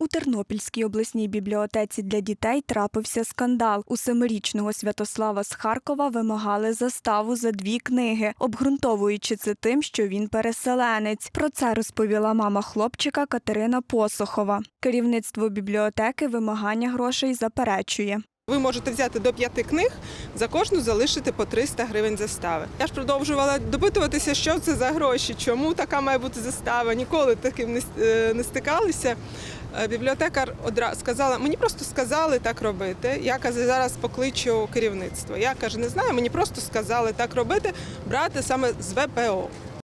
У Тернопільській обласній бібліотеці для дітей трапився скандал. У семирічного Святослава з Харкова вимагали заставу за дві книги, обґрунтовуючи це тим, що він переселенець. Про це розповіла мама хлопчика Катерина Посохова. Керівництво бібліотеки вимагання грошей заперечує. Ви можете взяти до п'яти книг, за кожну залишити по 300 гривень застави. Я ж продовжувала допитуватися, що це за гроші, чому така має бути застава. Ніколи таким не, е, стикалися. Е, Бібліотекар одразу сказала, мені просто сказали так робити. Я каже, зараз покличу керівництво. Я каже, не знаю, мені просто сказали так робити, брати саме з ВПО.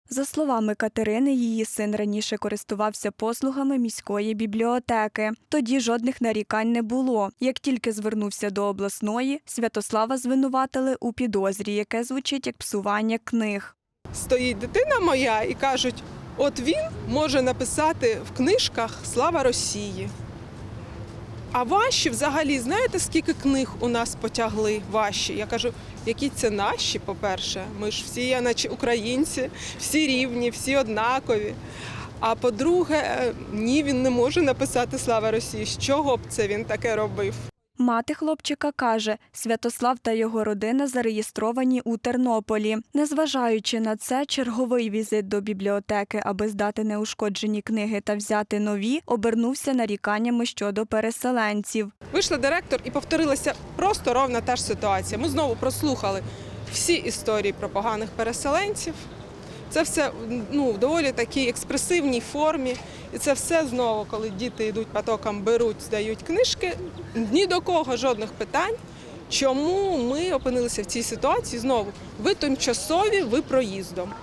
За словами Катерини, її син раніше користувався послугами міської бібліотеки. Тоді жодних нарікань не було. Як тільки звернувся до обласної, Святослава звинуватили у підозрі, яке звучить як псування книг. Стоїть дитина моя і кажуть, от він може написати в книжках Слава Росії. А ваші взагалі, знаєте, скільки книг у нас потягли ваші? Я кажу, які це наші, по-перше. Ми ж всі, наче українці, всі рівні, всі однакові. А по-друге, е, ні, він не може написати Слава Росії. З чого б це він таке робив? Мати хлопчика каже, Святослав та його родина зареєстровані у Тернополі. Незважаючи на це, черговий візит до бібліотеки, аби здати неушкоджені книги та взяти нові, обернувся наріканнями щодо переселенців. Вийшла директор і повторилася просто ровна та ж ситуація. Ми знову прослухали всі історії про поганих переселенців. Це все ну, в доволі такій експресивній формі. І це все знову, коли діти йдуть потоком, беруть, здають книжки. Ні до кого жодних питань. Чому ми опинилися в цій ситуації? Знову ви тимчасові, ви проїздом.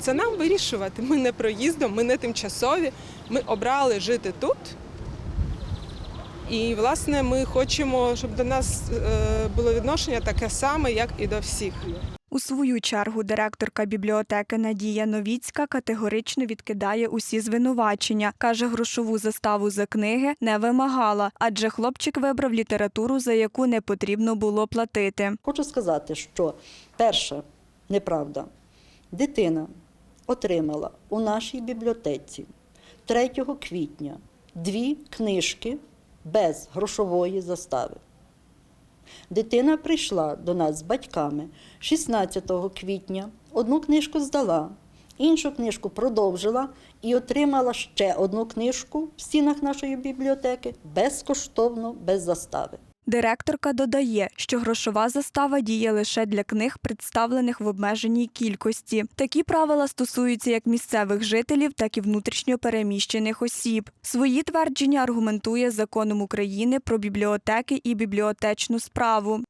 Це нам вирішувати. Ми не проїздом, ми не тимчасові. Ми обрали жити тут. І власне ми хочемо, щоб до нас е, було відношення таке саме, як і до всіх. У свою чергу директорка бібліотеки Надія Новіцька категорично відкидає усі звинувачення. Каже, грошову заставу за книги не вимагала, адже хлопчик вибрав літературу, за яку не потрібно було платити. Хочу сказати, що перша неправда. Дитина отримала у нашій бібліотеці 3 квітня дві книжки без грошової застави. Дитина прийшла до нас з батьками 16 квітня, одну книжку здала, іншу книжку продовжила і отримала ще одну книжку в стінах нашої бібліотеки безкоштовно, без застави. Директорка додає, що грошова застава діє лише для книг, представлених в обмеженій кількості. Такі правила стосуються як місцевих жителів, так і внутрішньо переміщених осіб. Свої твердження аргументує законом України про бібліотеки і бібліотечну справу.